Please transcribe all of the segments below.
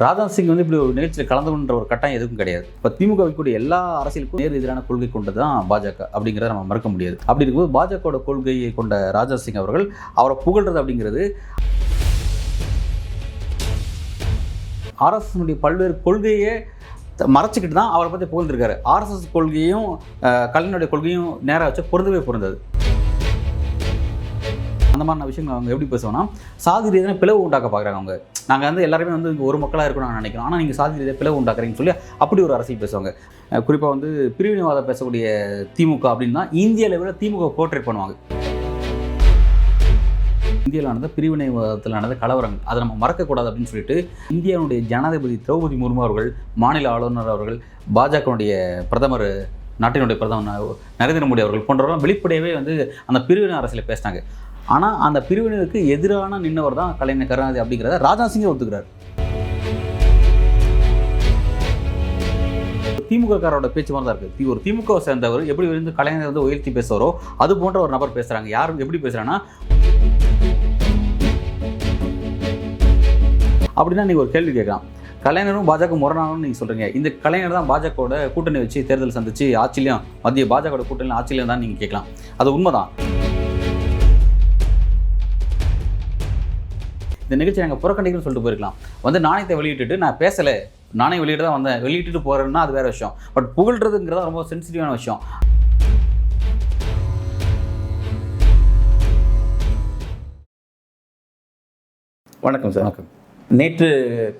ராஜ்நாத் சிங் வந்து இப்படி ஒரு நிகழ்ச்சியில் கலந்து கொண்ட ஒரு கட்டாயம் எதுவும் கிடையாது. இப்போ திமுக வைக்கக்கூடிய எல்லா அரசியலுக்கும் நேர் எதிரான கொள்கை கொண்டு தான் பாஜக அப்படிங்கிறத நம்ம மறக்க முடியாது. அப்படி இருக்கும்போது பாஜகவோட கொள்கையை கொண்ட ராஜ்நாத் சிங் அவர்கள் அவரை புகழ்றது அப்படிங்கிறது ஆர்எஸ்எஸ்னுடைய பல்வேறு கொள்கையை த- மறைச்சிக்கிட்டு தான் அவரை பற்றி புகழ்ந்துருக்காரு. ஆர்எஸ்எஸ் கொள்கையும் அஹ், கலைஞருடைய கொள்கையும் நேராக வச்சு பொருந்தவே பொருந்தது. அந்த மாதிரி விஷயங்கள் அவங்க எப்படி பேசுவோம்னா சாதி ரீதியான பிளவு உண்டாக்க பார்க்குறாங்க அவங்க. நாங்கள் வந்து எல்லாருமே வந்து ஒரு மக்களாக இருக்கணும் நினைக்கிறோம். ஆனால் நீங்கள் சாதி ரீதியாக பிளவு உண்டாக்குறீங்கன்னு சொல்லி அப்படி ஒரு அரசியல் பேசுவாங்க. குறிப்பாக வந்து பிரிவினைவாதம் பேசக்கூடிய திமுக அப்படின்னா இந்திய லெவலில் திமுக போர்ட்ரேட் பண்ணுவாங்க. இந்தியாவில் நடந்த பிரிவினைவாதத்தில் நடந்த கலவரங்கள் அதை நம்ம மறக்கக்கூடாது அப்படின்னு சொல்லிட்டு இந்தியாவுடைய ஜனாதிபதி திரௌபதி முர்மு அவர்கள் மாநில ஆளுநர் அவர்கள் பாஜகவுடைய பிரதமர் நாட்டினுடைய பிரதமர் நரேந்திர மோடி அவர்கள் போன்றவர்கள் வெளிப்படையவே வந்து அந்த பிரிவினை அரசியலை பேசினாங்க. ஆனால் அந்த பிரிவினருக்கு எதிரான நின்னவர் தான் கலைஞர் கருணாநிதி அப்படிங்கிறத ராஜ்நாத் சிங்கே ஒத்துக்கிறார். திமுககாரோட பேச்சு மாதிரி தான் இருக்குது ஒரு திமுகவை சேர்ந்தவர் எப்படி வந்து கலைஞர் வந்து உயர்த்தி பேசுவாரோ அது போன்ற ஒரு நபர் பேசுகிறாங்க யாரும் எப்படி பேசுகிறாங்கன்னா அப்படின்னா நீங்கள் ஒரு கேள்வி கேட்கலாம். கலைஞரும் பாஜக முரணானும் நீங்கள் சொல்கிறீங்க இந்த கலைஞர் தான் பாஜகவோட கூட்டணி வச்சு தேர்தல் சந்திச்சு ஆட்சிலையும் மத்திய பாஜகவோட கூட்டணி ஆட்சிலையும் தான் நீங்கள் கேட்கலாம். அது உண்மைதான். இந்த நிகழ்ச்சி நாங்கள் புறக்கணிக்கணும்னு சொல்லிட்டு போயிருக்கலாம். வந்து நாணயத்தை வெளியிட்டுட்டு நான் பேசலை. நாணயம் வெளியிட்டு தான் வந்தேன். வெளியிட்டுட்டு போகிறேன்னா அது வேற விஷயம். பட் புகழ்றதுங்கிறது ரொம்ப சென்சிட்டிவான விஷயம். வணக்கம் சார். வணக்கம். நேற்று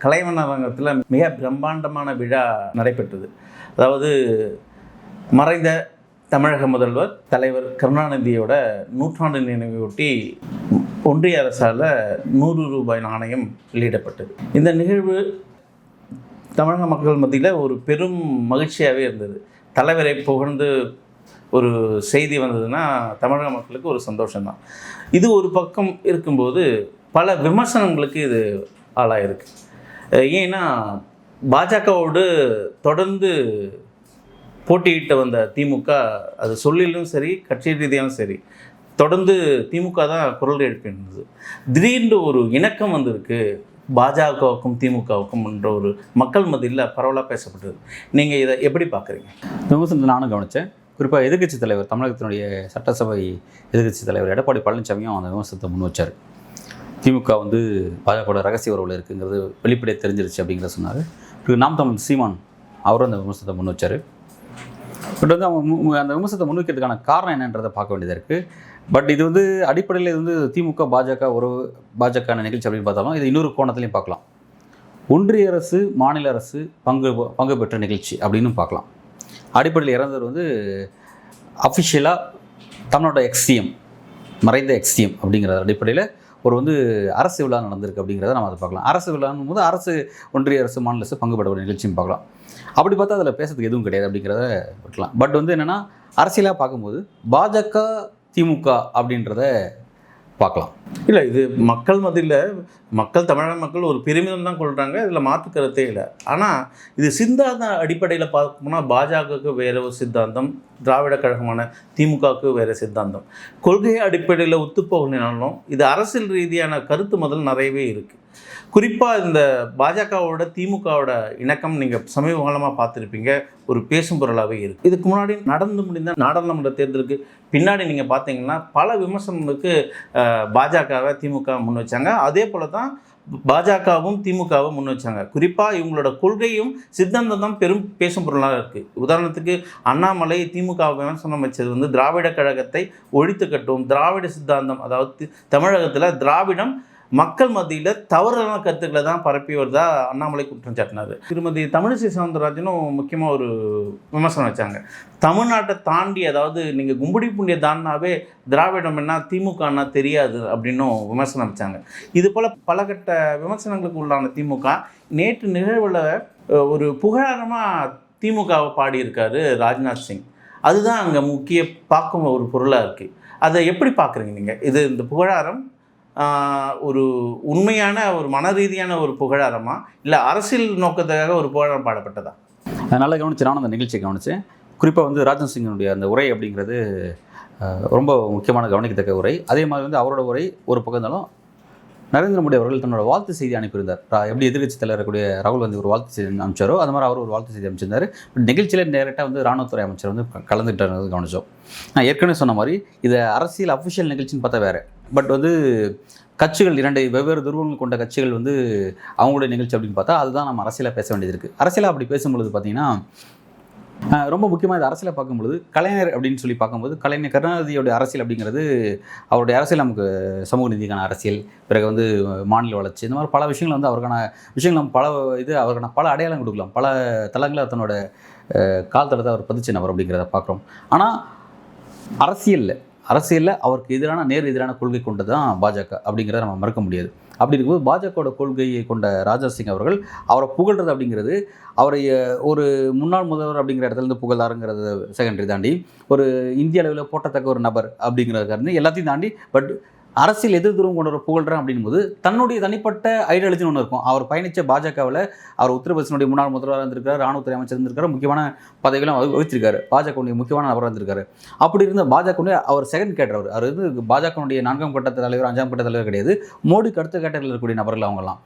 கலைவண்ண அரங்கத்தில் மிக பிரம்மாண்டமான விழா நடைபெற்றது. அதாவது மறைந்த தமிழக முதல்வர் தலைவர் கருணாநிதியோட நூற்றாண்டு நினைவையொட்டி ஒன்றிய அரசால் நூறு ரூபாய் நாணயம் வெளியிடப்பட்டது. இந்த நிகழ்வு தமிழக மக்கள் மத்தியில் ஒரு பெரும் மகிழ்ச்சியாகவே இருந்தது. தலைவரை புகழ்ந்து ஒரு செய்தி வந்ததுன்னா தமிழக மக்களுக்கு ஒரு சந்தோஷம்தான். இது ஒரு பக்கம் இருக்கும்போது பல விமர்சனங்களுக்கு இது ஆளாயிருக்கு. ஏன்னா பாஜகவோடு தொடர்ந்து போட்டியிட்டு வந்த திமுக அது சொல்லிலும் சரி கட்சி ரீதியாலும் சரி தொடர்ந்து திமுக தான் குரல் எழுப்பியிருந்தது. திடீர்னு ஒரு இணக்கம் வந்திருக்கு. பாஜகவுக்கும் திமுகவுக்கும் என்ற ஒரு மக்கள் மத்தியில் பரவலாக பேசப்பட்டது. நீங்கள் இதை எப்படி பார்க்குறீங்க? இந்த விமர்சனத்தை நானும் கவனித்தேன் குறிப்பாக எதிர்கட்சி தலைவர் தமிழகத்தினுடைய சட்டசபை எதிர்க்கட்சி தலைவர் எடப்பாடி பழனிசாமியும் அந்த விமர்சனத்தை முன் வச்சார். திமுக வந்து பாஜகவோட ரகசிய உறவில் இருக்குங்கிறது வெளிப்படையாக தெரிஞ்சிருச்சு அப்படிங்கிறத சொன்னார். நாம் தமிழ் சீமான் அவரும் அந்த விமர்சனத்தை முன் வச்சார். பட் வந்து அவங்க அந்த விமர்சனத்தை முன்வைக்கிறதுக்கான காரணம் என்னன்றதை பார்க்க வேண்டியதாக இருக்குது பட் இது வந்து அடிப்படையில் இது வந்து திமுக பாஜக ஒரு பாஜக நிகழ்ச்சி அப்படின்னு பார்த்தாலும் இது இன்னொரு கோணத்துலையும் பார்க்கலாம். ஒன்றிய அரசு மாநில அரசு பங்கு பங்கு பெற்ற நிகழ்ச்சி அப்படின்னு பார்க்கலாம். அடிப்படையில் இறந்தவர் வந்து அஃபிஷியலாக தன்னோட எக்ஸ்சிஎம் மறைந்த எக்ஸ்சிஎம் அப்படிங்கிற அடிப்படையில் ஒரு வந்து அரசு விழா நடந்திருக்கு அப்படிங்கிறத நம்ம அதை பார்க்கலாம். அரசு விழான்னு போது அரசு ஒன்றிய அரசு மாநில அரசு பங்குபட ஒரு நிகழ்ச்சியும் பார்க்கலாம். அப்படி பார்த்தா அதில் பேசுறதுக்கு எதுவும் கிடையாது அப்படிங்கிறத விட்டுலாம் பட் வந்து என்னென்னா அரசியலாக பார்க்கும்போது பாஜக திமுக அப்படின்றத பார்க்கலாம். இல்லை இது மக்கள் மத்தியில் மக்கள் தமிழக மக்கள் ஒரு பெருமிதம் தான் கொள்கிறாங்க இதில் மாற்று கருத்தே இல்லை. ஆனால் இது சித்தாந்த அடிப்படையில் பார்க்கணும்னா பாஜகவுக்கு வேற ஒரு சித்தாந்தம் திராவிட கழகமான திமுகவுக்கு வேறு சித்தாந்தம். கொள்கை அடிப்படையில் ஒத்துப்போகணும் இது அரசியல் ரீதியான கருத்து முதல் நிறையவே இருக்குது குறிப்பாக இந்த பாஜகவோட திமுகவோட இணக்கம் நீங்கள் சமீப காலமாக பார்த்துருப்பீங்க ஒரு பேசும் பொருளாகவே இருக்குது இதுக்கு முன்னாடி நடந்து முடிந்த நாடாளுமன்ற தேர்தலுக்கு பின்னாடி நீங்கள் பார்த்தீங்கன்னா பல விமர்சனங்களுக்கு பாஜகவை திமுக முன் வச்சாங்க. அதே போல தான் பாஜகவும் திமுகவும் முன் வச்சாங்க. குறிப்பாக இவங்களோட கொள்கையும் சித்தாந்தம் தான் பெரும் பேசும் பொருளாக இருக்குது உதாரணத்துக்கு அண்ணாமலை திமுக விமர்சனம் வச்சது வந்து திராவிட கழகத்தை ஒழித்து கட்டும் திராவிட சித்தாந்தம் அதாவது தமிழகத்தில் திராவிடம் மக்கள் மத்தியில் தவறான கருத்துக்களை தான் பரப்பி வருதா அண்ணாமலை குற்றம் சாட்டினார். திருமதி தமிழிசை சவுந்தரராஜனும் முக்கியமாக ஒரு விமர்சனம் வச்சாங்க. தமிழ்நாட்டை தாண்டி அதாவது நீங்கள் கும்படி புண்ணிய தாண்டினாவே திராவிடம் என்ன திமுகன்னா தெரியாது அப்படின்னும் விமர்சனம் வச்சாங்க. இது போல் பலகட்ட விமர்சனங்களுக்கு உள்ளான திமுக நேற்று நிகழ்வில் ஒரு புகழாரமாக திமுகவை பாடியிருக்காரு ராஜ்நாத் சிங். அதுதான் அங்கே முக்கிய பார்க்கும் ஒரு பொருளாக இருக்குது அதை எப்படி பார்க்குறீங்க நீங்கள் இது இந்த புகழாரம் ஒரு உண்மையான ஒரு மன ரீதியான ஒரு புகழாரமா? இல்லை அரசியல் நோக்கத்துக்காக ஒரு புகழாரம் பாடப்பட்டதா? நல்லா கவனிச்சு நானும் அந்த நிகழ்ச்சியை கவனித்தேன் குறிப்பாக வந்து ராஜன் சிங்கினுடைய அந்த உரை அப்படிங்கிறது ரொம்ப முக்கியமான கவனிக்கத்தக்க உரை. அதே மாதிரி வந்து அவரோட உரை ஒரு பக்கம் இருந்தாலும் நரேந்திர மோடி அவர்கள் தன்னோட வாழ்த்து செய்தி அனுப்பியிருந்தார். எப்படி எதிர்கட்சி தலைவரக்கூடிய ராகுல் காந்தி ஒரு வாழ்த்து செய்தி அமைச்சாரோ அது மாதிரி அவர் ஒரு வாழ்த்து செய்தி அமைச்சிருந்தார் நிகழ்ச்சியில் டேரெக்டாக வந்து ராணுவத்துறை அமைச்சர் வந்து க- கவனிச்சோம். நான் ஏற்கனவே சொன்ன மாதிரி இது அரசியல் அஃபிஷியல் நிகழ்ச்சின்னு பார்த்தா வேறு. பட் வந்து கட்சிகள் இரண்டு வெவ்வேறு துருவங்கள் கொண்ட கட்சிகள் வந்து அவங்களுடைய நிகழ்ச்சி அப்படின்னு பார்த்தா அதுதான் நம்ம அரசியலாக பேச வேண்டியது இருக்குது அரசியலாக அப்படி பேசும்பொழுது பார்த்தீங்கன்னா ரொம்ப முக்கியமாக இது அரசியலை பார்க்கும்பொழுது கலைஞர் அப்படின்னு சொல்லி பார்க்கும்போது கலைஞர் கருணாநிதியோடைய அரசியல் அப்படிங்கிறது அவருடைய அரசியல் நமக்கு சமூக நீதிக்கான அரசியல் பிறகு வந்து மாநில வளர்ச்சி இந்த மாதிரி பல விஷயங்கள் வந்து அவருக்கான விஷயங்கள் நம்ம பல இது அவருக்கான பல அடையாளம் கொடுக்கலாம். பல தளங்களை தன்னோட கால் தளத்தை அவர் பதிச்சு நபர் அப்படிங்கிறத பார்க்குறோம். ஆனால் அரசியலில் அரசியலில் அவருக்கு எதிரான நேர் எதிரான கொள்கை கொண்டு தான் பாஜக அப்படிங்கிறத நம்ம மறக்க முடியாது. அப்படி இருக்கும்போது பாஜகவோட கொள்கையை கொண்ட ராஜா சிங் அவர்கள் அவரை புகழ்றது அப்படிங்கிறது அவரை ஒரு முன்னாள் முதல்வர் அப்படிங்கிற இடத்துல இருந்து புகழாருங்கிறது செகண்டரி தாண்டி ஒரு இந்திய அளவில் போட்டத்தக்க ஒரு நபர் அப்படிங்கிறதுக்காருந்து எல்லாத்தையும் தாண்டி பட் அரசியல் எதிர் துருவம் கொண்ட ஒரு புகழ்றேன் அப்படிங்கும்போது தன்னுடைய தனிப்பட்ட ஐடியாலஜின்னு ஒன்று இருக்கும். அவர் பயணித்த பாஜகவில் அவர் உத்தரப்பிரதேசனுடைய முன்னாள் முதல்வராக இருந்திருக்காரு ராணுவத்துறை அமைச்சர் இருந்திருக்காரு முக்கியமான பதவிகளும் வகி- வகிச்சிருக்காரு. பாஜகவுடைய முக்கியமான நபராக இருந்திருக்காரு. அப்படி இருந்த பாஜகவுடைய அவர் செகண்ட் கேட்டவர் அவர். வந்து பாஜகவுடைய நான்காம் கட்ட தலைவர் அஞ்சாம் கட்ட தலைவர் கிடையாது. மோடிக்கு அடுத்த கேட்டரில் இருக்கக்கூடிய நபர்கள் அவங்கெல்லாம்.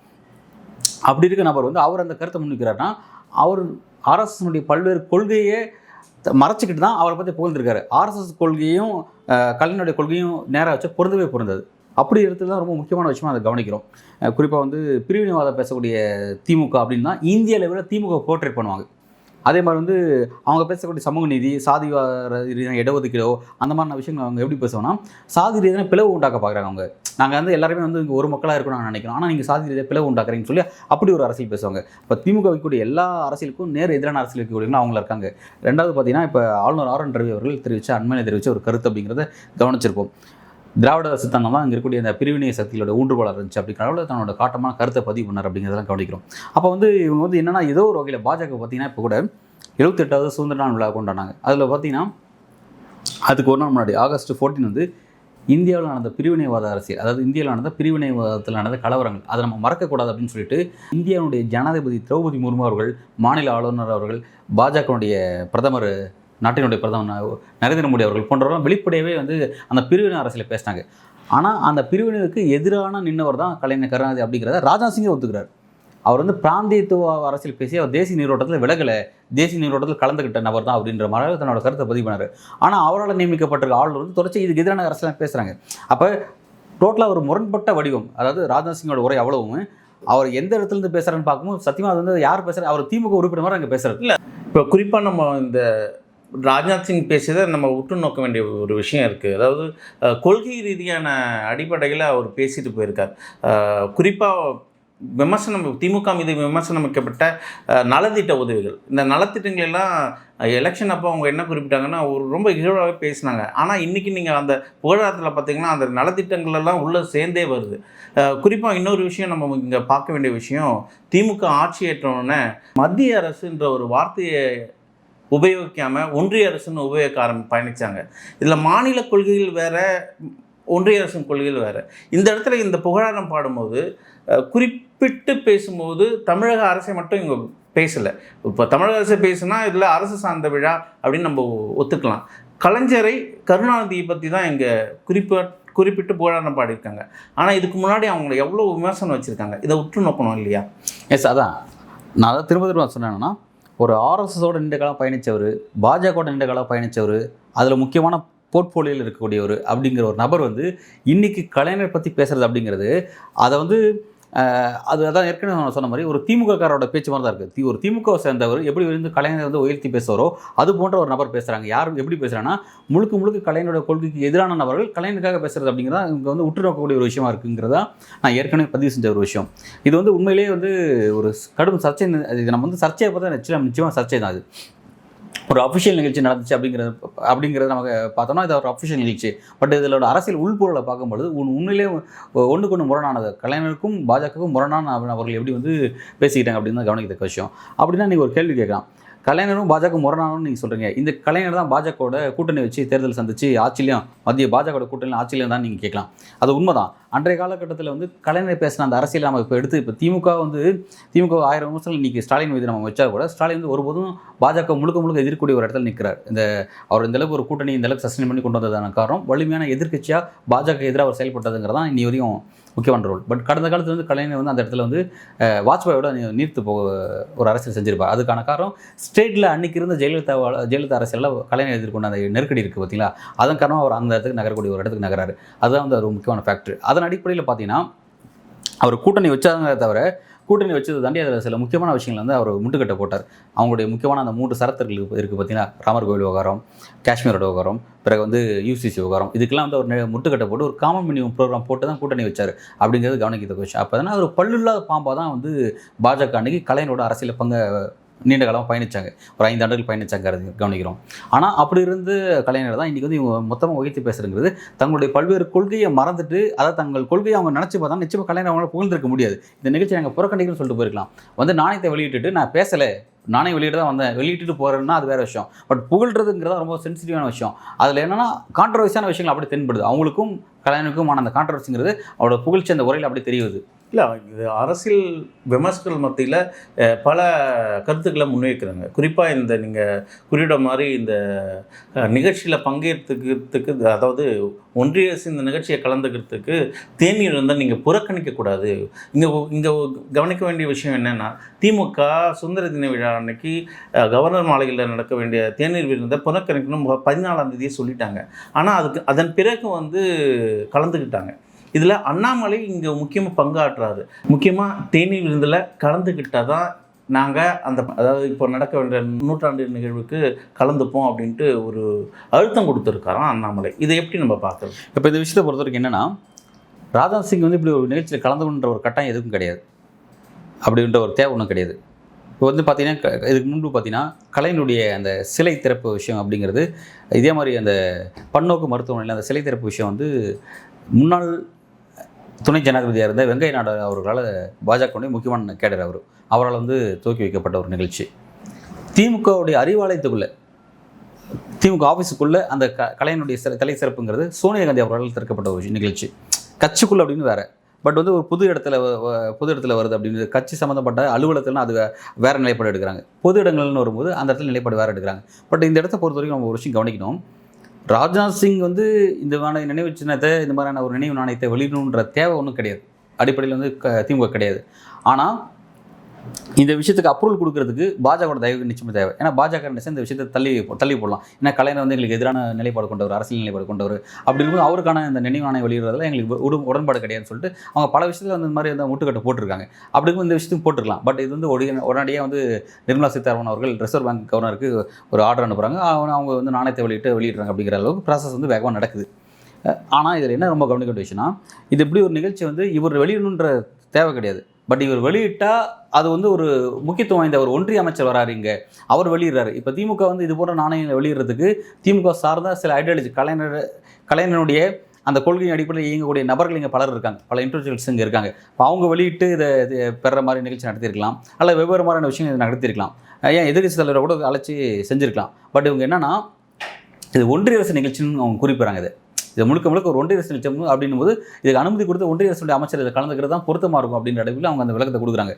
அப்படி இருக்க நபர் வந்து அவர் அந்த கருத்தை முன்னிக்கிறாருன்னா அவர் ஆர்எஸ்எஸ்னுடைய பல்வேறு கொள்கையே மறைச்சிக்கிட்டு தான் அவரை பற்றி புகழ்ந்திருக்காரு. ஆர்எஸ்எஸ் கொள்கையும் கலைஞனுடைய கொள்கையும் நேராக வச்சு பொருந்தவே பொருந்தது. அப்படி இருக்கிறது தான் ரொம்ப முக்கியமான விஷயமா அதை கவனிக்கிறோம். குறிப்பாக வந்து பிரிவினைவாதம் பேசக்கூடிய திமுக அப்படின்னா இந்திய அளவில் திமுக போர்ட்ரேட் பண்ணுவாங்க. அதே மாதிரி வந்து அவங்க பேசக்கூடிய சமூக நீதி சாதி ரீதியான இடஒதுக்கீடோ அந்த மாதிரியான விஷயங்கள் அவங்க எப்படி பேசுவோம்னா சாதி ரீதியான பிளவு உண்டாக்க பார்க்குறாங்க அவங்க. நாங்கள் வந்து எல்லாருமே வந்து இங்கே ஒரு மக்களாக இருக்கணும்னு நினைக்கிறோம். ஆனால் நீங்கள் சாதி ரீதியாக பிளவு உண்டாக்குறீங்கன்னு சொல்லி அப்படி ஒரு அரசியல் பேசுவாங்க. இப்போ திமுக வைக்கக்கூடிய எல்லா அரசியலுக்கும் நேர் எதிரான அரசியல் வைக்கக்கூடியவங்களும் அவங்கள இருக்காங்க. ரெண்டாவது பார்த்தீங்கன்னா இப்போ ஆளுநர் ஆர் என் ரவி அவர்கள் தெரிவித்த அண்மையை தெரிவித்த ஒரு கருத்து அப்படிங்கிறத கவனிச்சிருப்போம். திராவிட சித்தாந்தம் தான் இங்கே இருக்கக்கூடிய அந்த பிரிவினை சக்திகளோட ஊன்றுகோலாக இருந்துச்சு அப்படிங்கிறத தன்னோட காட்டமான கருத்தை பதிவு பண்ணார் அப்படிங்கிறதெல்லாம் கவனிக்கிறோம். அப்போ வந்து இவங்க வந்து என்னன்னா ஏதோ ஒரு வகையில் பாஜக பார்த்தீங்கன்னா இப்போ கூட எழுபத்தெட்டாவது சுதந்திர நாள் விழா கொண்டாடினாங்க. அதில் பார்த்தீங்கன்னா அதுக்கு ஒரு நாள் முன்னாடி ஆகஸ்ட் 14 வந்து இந்தியாவில் நடந்த பிரிவினைவாத அரசியல் அதாவது இந்தியாவில் நடந்த பிரிவினைவாதத்தில் நடந்த கலவரங்கள் அதை நம்ம மறக்கக்கூடாது அப்படின்னு சொல்லிட்டு இந்தியாவுடைய ஜனாதிபதி திரௌபதி முர்மு அவர்கள் மாநில ஆளுநர் அவர்கள் பாஜகவுடைய பிரதமர் நாட்டினுடைய பிரதமர் நரேந்திர மோடி அவர்கள் போன்றவர்கள் வெளிப்படையவே வந்து அந்த பிரிவினை அரசியல் பேசினாங்க. ஆனால் அந்த பிரிவினருக்கு எதிரான நின்றவர் தான் கலைஞர் கருணாநிதி அப்படிங்கிறத ராஜ்நாத் சிங்கே ஒத்துக்கிறார். அவர் வந்து பிராந்தியத்துவ அரசியல் பேசி அவர் தேசிய நீரோட்டத்தில் விலகலை. தேசிய நீரோட்டத்தில் கலந்துக்கிட்ட நபர் தான் அப்படின்ற மாதிரி தன்னோட கருத்தை பதிவு பண்ணார். ஆனால் அவரால் நியமிக்கப்பட்டிருக்க ஆளுநர் வந்து தொடர்ச்சி இதுக்கு எதிரான அரசியல் பேசுகிறாங்க அப்போ டோட்டலாக ஒரு முரண்பட்ட வடிவம் அதாவது ராஜ்நாத் சிங்கோட உரை அவ்வளவும் அவர் எந்த இடத்துலேருந்து இருந்து பார்க்கும்போது சத்தியமாக அது வந்து யார் பேசுகிறார் அவர் திமுக உறுப்பினர் மாதிரி அங்கே பேசுறாரு இப்போ குறிப்பாக நம்ம இந்த ராஜ்நாத் சிங் பேசியதை நம்ம உற்று நோக்க வேண்டிய ஒரு விஷயம் இருக்குது அதாவது கொள்கை ரீதியான அடிப்படையில் அவர் பேசிட்டு போயிருக்கார். குறிப்பாக விமர்சனம் திமுக மீது விமர்சனம் வைக்கப்பட்ட நலத்திட்ட உதவிகள். இந்த நலத்திட்டங்கள் எல்லாம் எலெக்ஷன் அப்போ அவங்க என்ன குறிப்பிட்டாங்கன்னா ஒரு ரொம்ப இகழ்வாகவே பேசினாங்க. ஆனால் இன்றைக்கி நீங்கள் அந்த புகழாரத்தில் பார்த்தீங்கன்னா அந்த நலத்திட்டங்கள் எல்லாம் உள்ளே சேர்ந்தே வருது. குறிப்பாக இன்னொரு விஷயம் நம்ம இங்கே பார்க்க வேண்டிய விஷயம் திமுக ஆட்சி ஏற்றோன்னே மத்திய அரசுன்ற ஒரு வார்த்தையை உபயோகிக்காமல் ஒன்றிய அரசுன்னு உபயோகிக்க ஆரம்பி பயணித்தாங்க இதில் மாநில கொள்கைகள் வேறு ஒன்றிய அரசின் கொள்கைகள் வேறு. இந்த இடத்துல இந்த புகழாரம் பாடும்போது குறிப்பிட்டு பேசும்போது தமிழக அரசை மட்டும் இங்கே பேசலை. இப்போ தமிழக அரசு பேசுனா இதில் அரசு சார்ந்த விழா அப்படின்னு நம்ம ஒத்துக்கலாம். கலைஞரை கருணாநிதியை பற்றி தான் இங்கே குறிப்பா குறிப்பிட்டு புகழாரம் பாடியிருக்காங்க. ஆனால் இதுக்கு முன்னாடி அவங்களை எவ்வளோ விமர்சனம் வச்சுருக்காங்க? இதை உற்று நோக்கணும் இல்லையா? எஸ் அதான். நான் அதை திரும்ப திரும்ப சொன்னேன்னா ஒரு ஆர்எஸ்எஸோட நீண்ட காலம் பயணித்தவர் பாஜகவோட நீண்ட காலம் பயணித்தவர் அதில் முக்கியமான போர்ட்ஃபோலியோவில் இருக்கக்கூடியவர் அப்படிங்கிற ஒரு நபர் வந்து இன்னைக்கு கலைஞர் பற்றி பேசுகிறது அப்படிங்கிறது அதை வந்து அது அதான் ஏற்கனவே நான் சொன்ன மாதிரி ஒரு திமுககாரோட பேச்சு மாதிரி தான் இருக்குது ஒரு திமுக சேர்ந்தவர் எப்படி வந்து கலைஞர் வந்து உயர்த்தி பேசுவாரோ அது போன்ற ஒரு நபர் பேசுகிறாங்க யார் எப்படி பேசுகிறாங்கன்னா முழுக்க முழுக்க கலைஞரோட கொள்கைக்கு எதிரான நபர்கள் கலைஞருக்காக பேசுறது அப்படிங்கிறதா இங்கே வந்து உற்று நோக்கக்கூடிய ஒரு விஷயமா இருக்குங்கிறதா நான் ஏற்கனவே பதிவு செஞ்ச ஒரு விஷயம். இது வந்து உண்மையிலேயே வந்து ஒரு கடும் சர்ச்சை இது நம்ம வந்து சர்ச்சையை பார்த்தா நிச்சயம் நிச்சயமாக சர்ச்சை தான் அது. ஒரு அஃபிஷியல் நிகழ்ச்சி நடந்துச்சு அப்படிங்கிறது அப்படிங்கிறத நமக்கு பார்த்தோம்னா இது ஒரு அஃபிஷியல் நிகழ்ச்சி. பட் இதோட அரசியல் உள்பொருளை பார்க்கும்பொழுது உன் உண்மையிலே ஒன்றுக்கு ஒன்று முரணானது. கலைஞருக்கும் பாஜகவுக்கும் முரணான அவர்கள் எப்படி வந்து பேசிக்கிட்டாங்க அப்படின்னு தான் கவனிக்கத்தக்க விஷயம். அப்படின்னா நீங்கள் ஒரு கேள்வி கேட்கலாம். கலைஞரும் பாஜக முரணானு நீங்கள் சொல்கிறீங்க இந்த கலைஞர் தான் பாஜகவோட கூட்டணி வச்சு தேர்தல் சந்திச்சு ஆட்சிலையும் மத்திய பாஜகவோட கூட்டணி ஆட்சிலையும் தான் நீங்கள் கேட்கலாம். அது உண்மைதான். அன்றைய காலகட்டத்தில் வந்து கலைஞர் பேசின அந்த அரசியல் நம்ம இப்போ எடுத்து இப்போ திமுக வந்து திமுக ஆயிரம் விமர்சனம் இன்றைக்கி ஸ்டாலின் மீது நம்ம வச்சா கூட ஸ்டாலின் வந்து ஒருபோதும் பாஜக முழுக்க முழுக்க எதிர்க்கூடிய ஒரு இடத்துல நிற்கிறார் இந்த அவர் இந்தளவுக்கு ஒரு கூட்டணி இந்தளவுக்கு சஸ்டைன் பண்ணி கொண்டு வந்ததான காரணம் வலிமையான எதிர்க்கட்சியாக பாஜக எதிராக அவர் செயல்பட்டதுங்கிறதான் இன்னி வரையும் முக்கியமான ரோல் பட் கடந்த காலத்தில் வந்து கலைஞர் வந்து அந்த இடத்துல வந்து வாஜ்பாயோட நீர்த்து போக ஒரு அரசியல் செஞ்சிருப்பார். அதுக்கான காரணம் ஸ்டேட்டில் அன்னைக்கு இருந்த ஜெயலலிதா ஜெயலலிதா அரசியலில் கலைஞர் எதிர்கொண்ட அந்த நெருக்கடி இருக்குது பார்த்தீங்களா அதன் காரணம் அவர் அந்த இடத்துக்கு நகரக்கூடிய ஒரு இடத்துக்கு நகராரு. அதுதான் வந்து ஒரு முக்கியமான ஃபேக்டர் அதன் அடிப்படையில் பார்த்தீங்கன்னா அவர் கூட்டணி வச்சாங்க தவிர கூட்டணி வச்சது தாண்டி அதில் சில முக்கியமான விஷயங்கள் வந்து அவர் முட்டுக்கட்டை போட்டார். அவங்களுடைய முக்கியமான அந்த மூன்று சரத்துகள் இருக்குது பார்த்தீங்கன்னா ராமர் கோவில் விவகாரம் காஷ்மீரோட விவகாரம் பிறகு வந்து யூசிசி விவகாரம். இதுக்கெல்லாம் வந்து ஒரு முட்டுக்கட்டை போட்டு ஒரு காமன் மினிமம் ப்ரோக்ராம் போட்டு தான் கூட்டணி வச்சார் அப்படிங்கிறது கவனிக்கிறது விஷயம். அப்போ தானே ஒரு பல்லுல்லாத பாம்பாக தான் வந்து பாஜக அன்னைக்கு கலைஞரோட அரசியல் பங்க நீண்ட காலமாக பயணிச்சாங்க. ஒரு ஐந்து ஆண்டுகள் பயணித்தாங்கிறது கவனிக்கிறோம். ஆனால் அப்படி இருந்து கலைஞர் தான் இன்றைக்கி வந்து இவங்க மொத்தமாக உயர்த்தி பேசுகிறங்கிறது தங்களுடைய பல்வேறு கொள்கையை மறந்துட்டு அதை தங்கள் கொள்கையை அவங்க நினச்சி பார்த்தா நிச்சயமாக கலைஞர் அவங்களால புகழ்ந்திருக்க முடியாது. இந்த நிகழ்ச்சி நாங்கள் புறக்கணிக்கணும்னு சொல்லிட்டு போயிருக்கலாம். வந்து நாணயத்தை வெளியிட்டுட்டு நான் பேசலை. நானே வெளியிட்டு தான் வந்தேன். வெளியிட்டு போகிறேன்னா அது வேறு விஷயம். பட் புகழ்றதுங்கிறது ரொம்ப சென்சிட்டிவான விஷயம். அதில் என்னென்னா கான்ட்ரவர்சியான விஷயங்கள் அப்படி தென்படுது. அவங்களுக்கும் கலைஞனுக்குமான அந்த கான்ட்ரவர்சிங்கிறது அவரோட புகழ்ச்சி அந்த உரையில் அப்படி தெரியுது. இல்லை இது அரசியல் விமர்சகர்கள் மத்தியில் பல கருத்துக்களை முன்வைக்கிறாங்க. குறிப்பாக இந்த நீங்கள் குறிப்பிட மாதிரி இந்த நிகழ்ச்சியில் பங்கேற்றுக்கிறதுக்கு அதாவது ஒன்றிய அரசு இந்த நிகழ்ச்சியை கலந்துக்கிறதுக்கு தேநீர் இருந்தால் நீங்கள் புறக்கணிக்கக்கூடாது. இங்கே இங்கே கவனிக்க வேண்டிய விஷயம் என்னென்னா திமுக சுதந்திர தின விழா அன்னைக்கு கவர்னர் மாளிகையில் நடக்க வேண்டிய தேநீர் விருந்தை புறக்கணிக்கணும் பதினாலாம் தேதியே சொல்லிட்டாங்க. ஆனால் அதுக்கு அதன் பிறகு வந்து கலந்துக்கிட்டாங்க. இதில் அண்ணாமலை இங்கே முக்கியமாக பங்காற்றுறாரு முக்கியமாக தேனி விருந்தில் கலந்துக்கிட்டால் தான் நாங்கள் அந்த அதாவது இப்போ நடக்க வேண்டிய நூற்றாண்டு நிகழ்வுக்கு கலந்துப்போம் அப்படின்ட்டு ஒரு அழுத்தம் கொடுத்துருக்காராம் அண்ணாமலை. இதை எப்படி நம்ம பார்க்குறது? இப்போ இந்த விஷயத்தை பொறுத்த வரைக்கும் என்னன்னா ராதா சிங் வந்து இப்படி ஒரு நிகழ்ச்சியில் கலந்துன்ற ஒரு கட்டாயம் எதுவும் கிடையாது. அப்படின்ற ஒரு தேவை ஒன்றும் கிடையாது. இப்போ வந்து பார்த்திங்கன்னா க- இதுக்கு முன்பு பார்த்தீங்கன்னா கலைஞனுடைய அந்த சிலை திறப்பு விஷயம் அப்படிங்கிறது இதே மாதிரி அந்த பன்னோக்கு மருத்துவமனையில் அந்த சிலை திறப்பு விஷயம் வந்து முன்னாள் துணை ஜனாதிபதியாக இருந்த வெங்கைய நாடு அவர்களால் பாஜகவுடைய முக்கியமான கேடர் அவர். அவரால் வந்து துவக்கி வைக்கப்பட்ட ஒரு நிகழ்ச்சி. திமுகவுடைய அறிவாலயத்துக்குள்ளே திமுக ஆஃபீஸுக்குள்ளே அந்த க கலைஞனுடைய சில தலை சிறப்புங்கிறது சோனியா காந்தி அவர்களால் திறக்கப்பட்ட ஒரு நிகழ்ச்சி. கட்சிக்குள்ளே அப்படின்னு வேறு. பட் வந்து ஒரு புது இடத்துல புது இடத்துல வருது அப்படின்னு கட்சி சம்மந்தப்பட்ட அலுவலகத்துலனா அது வேறு நிலைப்பாடு எடுக்கிறாங்க. பொது இடங்கள்னு வரும்போது அந்த இடத்துல நிலைப்பாடு வேறு எடுக்கிறாங்க. பட் இந்த இடத்த பொறுத்த வரைக்கும் நம்ம ஒரு விஷயம் கவனிக்கணும். ராஜ்நாத் சிங் வந்து இந்த மாதிரி நினைவு சின்னத்தை இந்த மாதிரியான ஒரு நினைவு நாணயத்தை வெளியிடணுன்ற தேவை ஒன்றும் கிடையாது. அடிப்படையில் வந்து க திமுக கிடையாது. ஆனால் இந்த விஷயத்துக்கு அப்ரூவல் கொடுக்கறதுக்கு பாஜகவோட தயவு நிச்சயமாக தேவை. ஏன்னா பாஜக நினைச்சா இந்த விஷயத்தை தள்ளி தள்ளி போடலாம். ஏன்னா கலைஞர் வந்து எங்களுக்கு எதிரான நிலைப்பாடு கொண்டவர் அரசியல் நிலைப்பாடு கொண்டவர். அப்படி இருக்கும்போது அவருக்கான இந்த நினைவு நாணயம் வெளியிடுறதுல எங்களுக்கு உடு உடன்பாடு கிடையாதுன்னு சொல்லிட்டு அவங்க பல விஷயத்தில் வந்து இந்த மாதிரி அந்த முட்டுக்கட்டை போட்டிருக்காங்க. அப்படி இருக்கும் இந்த விஷயத்துக்கு போட்டுருக்கலாம். பட் இது வந்து உடனடியாக வந்து நிர்மலா சீதாராமன் அவர்கள் ரிசர்வ் பேங்க் கவர்னருக்கு ஒரு ஆர்டர் அனுப்புகிறாங்க அவங்க வந்து நாணயத்தை வெளியிட்டு வெளியிடுறாங்க அப்படிங்கிற அளவுக்கு ப்ராசஸ் வந்து வேகமாக நடக்குது. ஆனால் இதில் என்ன ரொம்ப கவனிக்க வேண்டிய விஷயம்னா இது இப்படி ஒரு நிகழ்ச்சி வந்து இவர் வெளியிடணுன்ற தேவை கிடையாது. பட் இவர் வெளியிட்டால் அது வந்து ஒரு முக்கியத்துவம் வாய்ந்த ஒரு ஒன்றிய அமைச்சர் வராரு இங்கே. அவர் வெளியிடுறாரு. இப்போ திமுக வந்து இது போன்ற நாணயங்களை வெளியிடுறதுக்கு திமுக சார்ந்த சில ஐடியாலஜி கலைஞர் கலைஞனுடைய அந்த கொள்கையின் அடிப்படையில் இயங்கக்கூடிய நபர்கள் இங்கே பலர் இருக்காங்க. பல இன்டிவிஜுவல்ஸ் இங்கே இருக்காங்க. இப்போ அவங்க வெளியிட்டு இதை இது பெற மாதிரி நிகழ்ச்சி நடத்தியிருக்கலாம். அல்ல வெவ்வேறு மாதிரியான விஷயங்கள் நடத்தியிருக்கலாம். ஏன் எதிர்கட்சி தலைவரை கூட அழைச்சி செஞ்சுருக்கலாம். பட் இவங்க என்னென்னா இது ஒன்றிய அரசு நிகழ்ச்சின்னு அவங்க குறிப்பிட்றாங்க இது. இது முழுக்க முழுக்க ஒரு ஒன்றிய அரசு நிகழ்ச்சி அப்படின்னும் போது இதுக்கு அனுமதி கொடுத்து ஒன்றிய அரசுடைய அமைச்சர் இதில் கலந்துக்கிறது தான் பொருத்தமாக இருக்கும் அப்படின்ற அளவில் அவங்க அந்த விளக்கத்தை கொடுக்குறாங்க.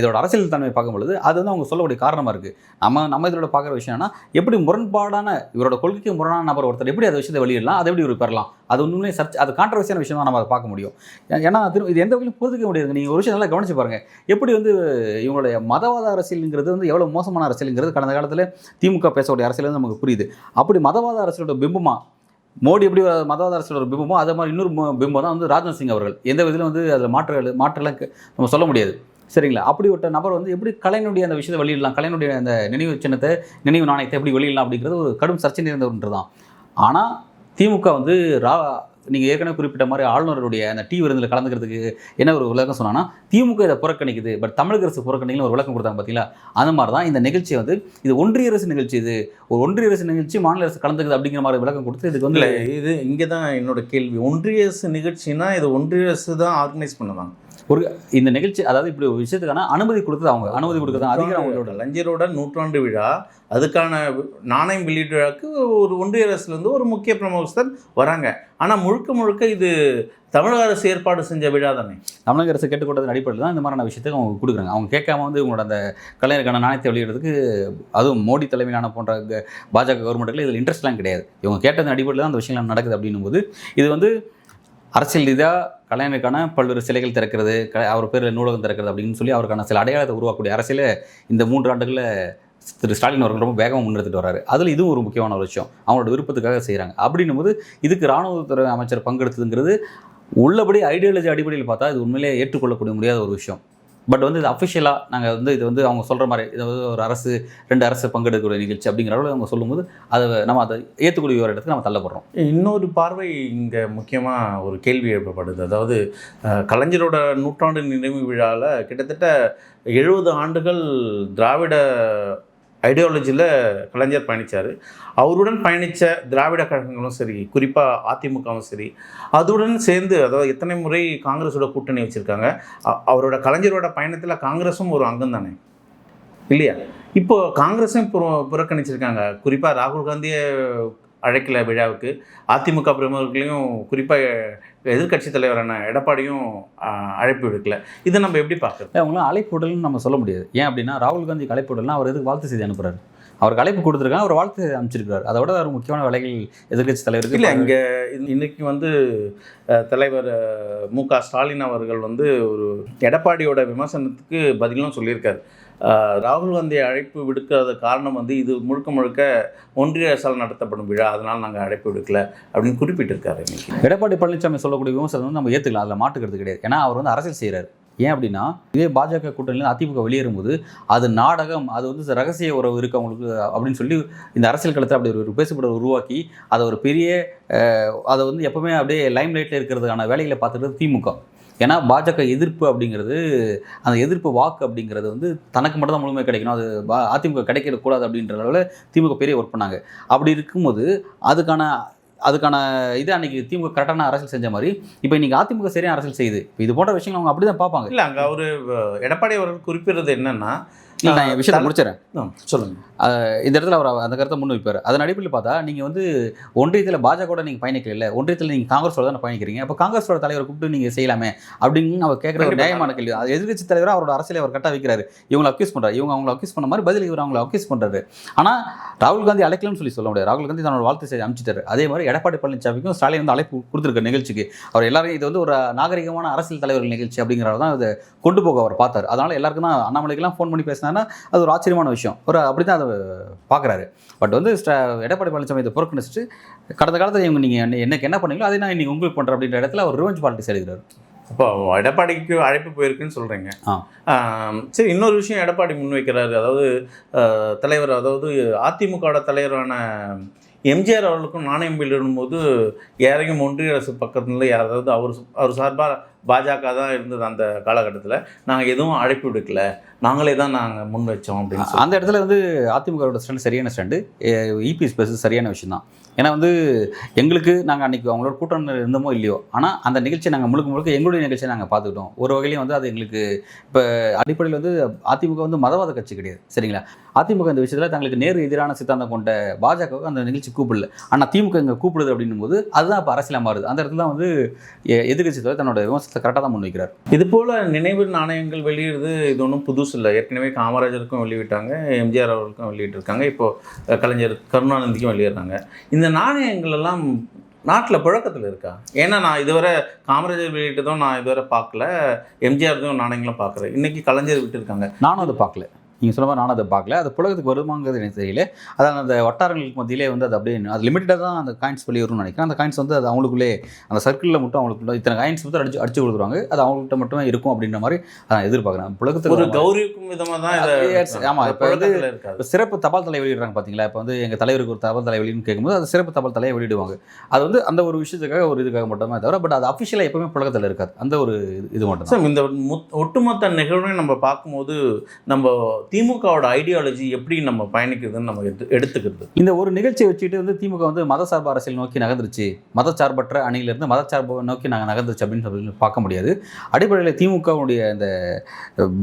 இதோட அரசியல் தன்மை பார்க்கும்பொழுது அது வந்து அவங்க சொல்லக்கூடிய காரணமாக இருக்குது நம்ம நம்ம இதோட பார்க்குற விஷயம் என்னன்னா எப்படி முரண்பாடான இவரோட கொள்கைக்கு முரணான நபர் ஒருத்தர் எப்படி அந்த விஷயத்தை வெளியிடலாம் அதை எப்படி ஒரு பெறலாம்? அது ஒன்றுமே சர்ச் அது கான்ட்ரவர்சியான விஷயம் தான் நம்ம அதை பார்க்க முடியும். ஏன்னா திரு இது எந்த வகையிலும் புரிஞ்சிக்க முடியாது. நீங்கள் ஒரு விஷயம் நல்லா கவனிச்சு பாருங்கள் எப்படி வந்து இவங்களுடைய மதவாத அரசியல்ங்கிறது வந்து எவ்வளோ மோசமான அரசியலுங்கிறது கடந்த காலத்தில் திமுக பேசக்கூடிய அரசியல் வந்து நமக்கு புரியுது. அப்படி மதவாத அரசியலோட பிம்பமாக மோடி எப்படி ஒரு அரசியல் ஒரு பிம்பமோ அதே மாதிரி இன்னொரு பிம்பம் தான் வந்து ராஜ்நாத் சிங் அவர்கள். எந்த விதத்திலும் வந்து அதில் மாற்று மாற்றலாம் நம்ம சொல்ல முடியாது. சரிங்களா? அப்படிப்பட்ட நபர் வந்து எப்படி கலைஞனுடைய அந்த விஷயத்தை வெளியிடலாம்? கலைஞனுடைய அந்த நினைவு சின்னத்தை நினைவு நாணயத்தை எப்படி வெளியிடலாம் அப்படிங்கிறது ஒரு கடும் சர்ச்சை நிறைந்த ஒன்று தான் ஆனால் திமுக வந்து ரா நீங்கள் ஏற்கனவே குறிப்பிட்ட மாதிரி ஆளுநருடைய அந்த டீ விருந்தில் கலந்துக்கிறதுக்கு என்ன ஒரு விளக்கம் சொன்னான்னா திமுக இதை புறக்கணிக்குது பட் தமிழக அரசு புறக்கணிக்கல ஒரு விளக்கம் கொடுத்தாங்க பார்த்தீங்களா அந்த மாதிரி தான் இந்த நிகழ்ச்சி வந்து இது ஒன்றிய அரசு நிகழ்ச்சி இது. ஒரு ஒன்றிய அரசு நிகழ்ச்சி மாநில அரசு கலந்துக்குது அப்படிங்கிற மாதிரி விளக்கம் கொடுத்து இதுக்கு வந்து இது இங்கே தான் என்னோட கேள்வி. ஒன்றிய அரசு நிகழ்ச்சினா இது ஒன்றிய அரசு தான் ஆர்கனைஸ் பண்ணுவாங்க. ஒரு இந்த நிகழ்ச்சி அதாவது இப்படி ஒரு விஷயத்துக்கான அனுமதி கொடுத்தது அவங்க. அனுமதி கொடுத்தது அதிகாரம் அவங்களோட. லஞ்சரோட நூற்றாண்டு விழா அதுக்கான நாணயம் வெளியீட்டு விழாக்கு ஒரு ஒன்றிய அரசுலேருந்து ஒரு முக்கிய பிரமுகஸ்தர் வராங்க. ஆனால் முழுக்க முழுக்க இது தமிழக அரசு ஏற்பாடு செஞ்ச விழா தானே? தமிழக அரசு கேட்டுக்கொண்டதன் அடிப்படையில் தான் இந்த மாதிரியான விஷயத்துக்கு அவங்க கொடுக்குறாங்க. அவங்க கேட்காம வந்து இவங்களோட அந்த கலைஞருக்கான நாணயத்தை வெளியிடுறதுக்கு அதுவும் மோடி தலைமையிலான போன்ற பாஜக கவர்மெண்ட்டுகள் இதில் இன்ட்ரெஸ்ட்லாம் கிடையாது. இவங்க கேட்டதன் அடிப்படையில் தான் அந்த விஷயங்கள் நடக்குது அப்படின்னும் போது இது வந்து அரசியல் ரீதியாக கலைஞருக்கான பல்வேறு சிலைகள் திறக்கிறது க அவர் பேரில் நூலகம் திறக்கிறது அப்படின்னு சொல்லி அவருக்கான சில அடையாளத்தை உருவாக்கக்கூடிய அரசியலை இந்த மூன்று ஆண்டுகளில் திரு ஸ்டாலின் அவர்கள் ரொம்ப வேகமாக முன்னெடுத்துட்டு வராரு அதில் இதுவும் ஒரு முக்கியமான ஒரு விஷயம். அவங்களோட விருப்பத்துக்காக செய்கிறாங்க அப்படின்னும் போது இதுக்கு ராணுவத்துறை அமைச்சர் பங்கெடுத்ததுங்கிறது உள்ளபடி ஐடியாலஜி அடிப்படையில் பார்த்தா இது உண்மையிலேயே ஏற்றுக்கொள்ளக்கூடிய முடியாத ஒரு விஷயம். பட் வந்து இது அஃபிஷியலாக நாங்கள் வந்து இது வந்து அவங்க சொல்கிற மாதிரி இதாவது வந்து ஒரு அரசு ரெண்டு அரசு பங்கெடுக்கக்கூடிய நிகழ்ச்சி அப்படிங்கிற அளவில் அவங்க சொல்லும்போது அதை நம்ம அதை ஏற்றுக்கூடிய ஒரு இடத்துக்கு நம்ம தள்ளப்படுறோம். இன்னொரு பார்வை இங்கே முக்கியமாக ஒரு கேள்வி எழுப்பப்படுது. அதாவது கலைஞரோட நூற்றாண்டு நினைவு விழாவில் கிட்டத்தட்ட எழுபது ஆண்டுகள் திராவிட ஐடியாலஜியில் கலைஞர் பயணித்தார் அவருடன் பயணித்த திராவிட கழகங்களும் சரி குறிப்பாக அதிமுகவும் சரி அதுடன் சேர்ந்து அதாவது எத்தனை முறை காங்கிரஸோட கூட்டணி வச்சுருக்காங்க அவரோட கலைஞரோட பயணத்தில் காங்கிரஸும் ஒரு அங்கம் தானே இல்லையா? இப்போ காங்கிரஸும் புற புறக்கணிச்சிருக்காங்க. குறிப்பாக ராகுல் காந்தியை அழைக்கல விழாவுக்கு அதிமுக பிரமுகர்களையும் குறிப்பாக எதிர்க்கட்சி தலைவரான எடப்பாடியும் அழைப்பு விடுக்கல. இதை நம்ம எப்படி பார்க்குறது? அவங்களாம் அழைப்பு நம்ம சொல்ல முடியாது. ஏன் அப்படின்னா ராகுல் காந்தி அழைப்பு விடலாம் அவர் எதுக்கு வாழ்த்து செய்தி அனுப்புறாரு? அவருக்கு அழைப்பு கொடுத்துருக்காங்க அவர் வாழ்த்து அனுப்பிச்சிருக்காரு அதை விட ஒரு முக்கியமான வேலைகள் எதிர்க்கட்சி தலைவருக்கு இல்லை இங்கே இன்னைக்கு வந்து தலைவர் மு க ஸ்டாலின் அவர்கள் வந்து ஒரு எடப்பாடியோட விமர்சனத்துக்கு பதிலும் சொல்லியிருக்காரு. ராகுல் காந்தி அழைப்பு விடுக்காத காரணம் வந்து இது முழுக்க முழுக்க ஒன்றிய அரசால் நடத்தப்படும் விழா. அதனால் நாங்கள் அழைப்பு விடுக்கல அப்படின்னு குறிப்பிட்டிருக்காரு இன்னைக்கு. எடப்பாடி பழனிசாமி சொல்லக்கூடிய விமர்சனம் வந்து நம்ம ஏற்றுக்கலாம் அதில் மாட்டுக்கிறது கிடையாது. ஏன்னா அவர் வந்து அரசியல் செய்கிறார் ஏன் அப்படின்னா இதே பாஜக கூட்டணியில் அதிமுக வெளியேறும்போது அது நாடகம் அது வந்து ரகசிய உறவு இருக்குது அவங்களுக்கு அப்படின்னு சொல்லி இந்த அரசியல் களத்தில் அப்படி ஒரு பேசுபட உருவாக்கி அதை ஒரு பெரிய அதை வந்து எப்பவுமே அப்படியே லைம் லைட்டில் இருக்கிறதுக்கான வேலைகளை பார்த்துட்டு திமுக. ஏன்னா பாஜக எதிர்ப்பு அப்படிங்கிறது அந்த எதிர்ப்பு வாக்கு அப்படிங்கிறது வந்து தனக்கு மட்டும் தான் முழுமையாக கிடைக்கணும். அது பா- அதிமுக கிடைக்கக்கூடாது அப்படின்ற அளவில் திமுக பெரிய ஒர்க் பண்ணாங்க. அப்படி இருக்கும்போது அதுக்கான அதுக்கான இது அன்னைக்கு திமுக கரெக்டான அரசியல் செஞ்ச மாதிரி இப்போ இன்னைக்கு அதிமுக சரியான அரசியல் செய்யுது. இது போன்ற விஷயங்கள் அவங்க அப்படி தான் பார்ப்பாங்க. இல்லை அங்கே அவர் எடப்பாடி அவர்கள் குறிப்பிடுறது என்னென்னா நான் என் விஷயத்தை முடிச்சிடறேன் ஆ, சொல்லுங்க. இந்த இடத்துல அவர் அந்த கருத்தை முன் வைப்பார். அதன் அடிப்படையில் பார்த்தா நீங்கள் வந்து ஒன்றியத்தில் பாஜகவோட நீங்கள் பயணிக்கல ஒன்றியத்தில் நீங்கள் காங்கிரஸோட தானே பயணிக்கிறீங்க அப்போ காங்கிரஸோட தலைவரை கூப்பிட்டு நீங்கள் செய்யலாமே அப்படின்னு அவர் கேட்குற ஒரு. நியாயமான கேள்வி. அது எதிர்க்கட்சி தலைவராக அவரோட அரசியலை அவர் கரெக்டாக வைக்கிறாரு. இவங்களை அக்யூஸ் பண்ணுறாரு இவங்க அவங்களை அக்யூஸ் பண்ண மாதிரி பதில் இவர் அவங்களை அக்யூஸ் பண்ணுறாரு ஆனால் ராகுல் காந்தி அழைக்கலன்னு சொல்லி சொல்ல முடியாது. ராகுல் காந்தி தன்னோட வாழ்த்து செய்தி அனுப்பிச்சிட்டாரு. அதே மாதிரி எடப்பாடி பழனிசாமிக்கும் ஸ்டாலின் வந்து அழைப்பு கொடுத்துருக்க நிகழ்ச்சிக்கு. அவர் எல்லாரும் இது வந்து ஒரு நாகரிகமான அரசியல் தலைவர்கள் நிகழ்ச்சி அப்படிங்கிறத தான் இதை கொண்டு போக அவர் பார்த்தார். அதனால எல்லாருக்கும் தான் அண்ணாமலைக்கெல்லாம் ஃபோன் பண்ணி பேசினாருன்னா அது ஒரு ஆச்சரியமான விஷயம். ஒரு அப்படி தான் அதை பார்க்குறாரு. பட் வந்து எடப்பாடி பழனிசாமி இதை புறக்கணிச்சிட்டு கடந்த காலத்தில் இவங்க நீங்கள் எனக்கு என்ன பண்ணீங்களோ அதை நான் இன்னைக்கு உங்களுக்கு பண்ணுறேன் அப்படின்ற இடத்துல அவர் ரிவெஞ்ச் பாலிட்டிக்ஸ் எடுக்கிறார் அப்போ எடப்பாடிக்கு அழைப்பு போயிருக்குன்னு சொல்கிறீங்க. சரி இன்னொரு விஷயம் எடப்பாடி முன்வைக்கிறாரு. அதாவது தலைவர் அதாவது அதிமுகவோட தலைவரான எம்ஜிஆர் அவர்களுக்கும் நாணயம் வெளியிடும்போது யாரையும் ஒன்றிய அரசு பக்கத்துல யாராவது அவர் அவர் சார்பாக பாஜக தான் இருந்தது அந்த காலகட்டத்தில். நாங்கள் எதுவும் அழைப்பு விடுக்கல. நாங்களே தான் நாங்கள் முன் வச்சோம் அப்படின்னு அந்த இடத்துல வந்து அதிமுகவோட ஸ்டாண்ட் சரியான ஸ்டாண்டு இபி ஸ்பேஸ் சரியான விஷயம் தான் ஏன்னா வந்து எங்களுக்கு நாங்கள் அன்றைக்கி அவங்களோட கூட்டம் இருந்தோமோ இல்லையோ ஆனால் அந்த நிகழ்ச்சியை நாங்கள் முழுக்க முழுக்க எங்களுடைய நிகழ்ச்சியை நாங்கள் பார்த்துக்கிட்டோம். ஒரு வகையிலையும் வந்து அது எங்களுக்கு இப்போ அடிப்படையில் வந்து அதிமுக வந்து மதவாத கட்சி கிடையாது. சரிங்களா? அதிமுக இந்த விஷயத்தில் தங்களுக்கு நேரு எதிரான சித்தாந்தம் கொண்ட பாஜகவுக்கு அந்த நிகழ்ச்சி கூப்பிடல. ஆனால் திமுக இங்கே கூப்பிடுது அப்படின்னும் போது அதுதான் இப்போ அரசியலாக மாறுது. அந்த இடத்துல வந்து எ- எதிர்க்கட்சி தலைவர் தன்னோட விமர்சனம் கரெக்டாக தான் முன்வைக்கிறார் இது போல் நினைவு நாணயங்கள் வெளியிடுறது இது ஒன்றும் புதுசு இல்லை. ஏற்கனவே காமராஜருக்கும் வெளியிட்டாங்க எம்ஜிஆர் அவர்களுக்கும் வெளியிட்டிருக்காங்க. இப்போ கலைஞர் கருணாநிதிக்கும் வெளியிடுறாங்க. இந்த நாணயங்கள் எல்லாம் நாட்டில் புழக்கத்தில் இருக்கா? ஏன்னா நான் இதுவரை காமராஜர் வெளியிட்டதும் நான் இதுவரை பார்க்கல. எம்ஜிஆர்தும் நாணயங்களும் பார்க்குறேன். இன்னைக்கு கலைஞர் விட்டுருக்காங்க. நானும் அதை பார்க்கல. நீங்கள் சொன்ன மாதிரி நானும் அதை பார்க்கல. அது புழக்கத்துக்கு வருமாங்கிறது எனக்கு தெரியல. அதான் அந்த வட்டாரங்களுக்கு மத்தியிலே வந்து அது அப்படியே அது லிமிட்டடாக தான் அந்த காயின்ஸ் வெளியே நினைக்கிறேன். அந்த காயின்ஸ் வந்து அது அவங்களுக்குள்ளே அந்த சர்க்கிளில் மட்டும் அவங்களுக்குள்ள இத்தனை காயின்ஸ் மட்டும் அடிச்சு அடிச்சு கொடுத்துருவாங்க அது அவங்கள்ட்ட மட்டுமே இருக்கும் அப்படின்ற மாதிரி நான் எதிர்பார்க்குறேன். புழக்கத்துக்கு ஒரு. கௌரவிக்கும் விதமாக தான் இதை Yes, ஆமா, இப்ப வந்து- சிறப்பு தபால் தலை வெளியிடுறாங்க பார்த்தீங்களா இப்போ வந்து எங்கள் தலைவருக்கு ஒரு தபால் தலை வெளியின்னு கேட்கும்போது அது சிறப்பு தபால் தலையை வெளியிடுவாங்க. அது வந்து அந்த ஒரு விஷயத்துக்காக ஒரு இதுக்காக மட்டுமே தவிர பட் அது அஃபிஷியலாக எப்பவுமே புழக்கத்தில் இருக்காது. அந்த ஒரு இது- மட்டும் சார் இந்த முத்- ஒட்டுமொத்த நிகழ்வையும் நம்ம பார்க்கும்போது நம்ம திமுகவோட ஐடியாலஜி எப்படி நம்ம பயணிக்கிறதுன்னு நம்ம எடுத்து எடுத்துக்கிறது. இந்த ஒரு நிகழ்ச்சியை வச்சுட்டு வந்து திமுக வந்து மதசார்பு அரசியல் நோக்கி நகர்ந்துருச்சு. மதச்சார்பற்ற அணியிலிருந்து மதச்சார்பு நோக்கி நாங்கள் நகர்ந்துச்சு அப்படின்னு சொல்லி பார்க்க முடியாது. அடிப்படையில் திமுகவுடைய இந்த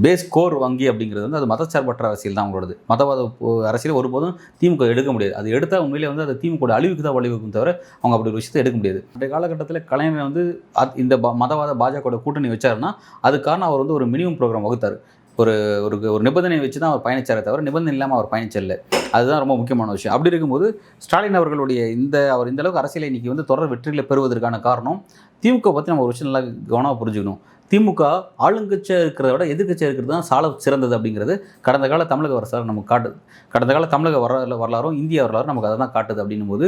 பேஸ் கோர் வங்கி அப்படிங்கிறது வந்து அது மதச்சார்பற்ற அரசியல் தான் அவங்களோடது. மதவாத அரசியல் ஒருபோதும் திமுக எடுக்க முடியாது. அது எடுத்தால் உண்மையிலே வந்து அது திமுக அழிவுக்கு தான் வழிவகுக்கும் தவிர அவங்க அப்படி ஒரு விஷயத்தை எடுக்க முடியாது. அந்த காலகட்டத்தில் கலைஞர் வந்து அத்- இந்த மதவாத பாஜக கூட்டணி வச்சாருன்னா அது காரணம் அவர் வந்து ஒரு மினிமம் ப்ரோக்ராம் வகுத்தார். ஒரு ஒரு ஒரு நிபந்தனை வச்சு தான் அவர் பயணிச்சாரே தவிர நிபந்தனை இல்லாமல் அவர் பயணிச்சல அதுதான் ரொம்ப முக்கியமான விஷயம். அப்படி இருக்கும்போது ஸ்டாலின் அவர்களுடைய இந்த அவர் இந்த அளவுக்கு அரசியலை இன்னைக்கு வந்து தொடர் வெற்றிகளை பெறுவதற்கான காரணம் திமுக பற்றி நம்ம ஒரு விஷயம் நல்லா கவனமாக புரிஞ்சுக்கணும். திமுக ஆளுங்கட்சியாக இருக்கிறத விட எதிர்கட்சியாக இருக்கிறது தான் சால சிறந்தது அப்படிங்கிறது கடந்த கால தமிழக வரலாறு நமக்கு காட்டுது கடந்த கால தமிழக வரலாறு வரலாறும் இந்திய வரலாறும் நமக்கு அதை தான் காட்டுது அப்படின்னும் போது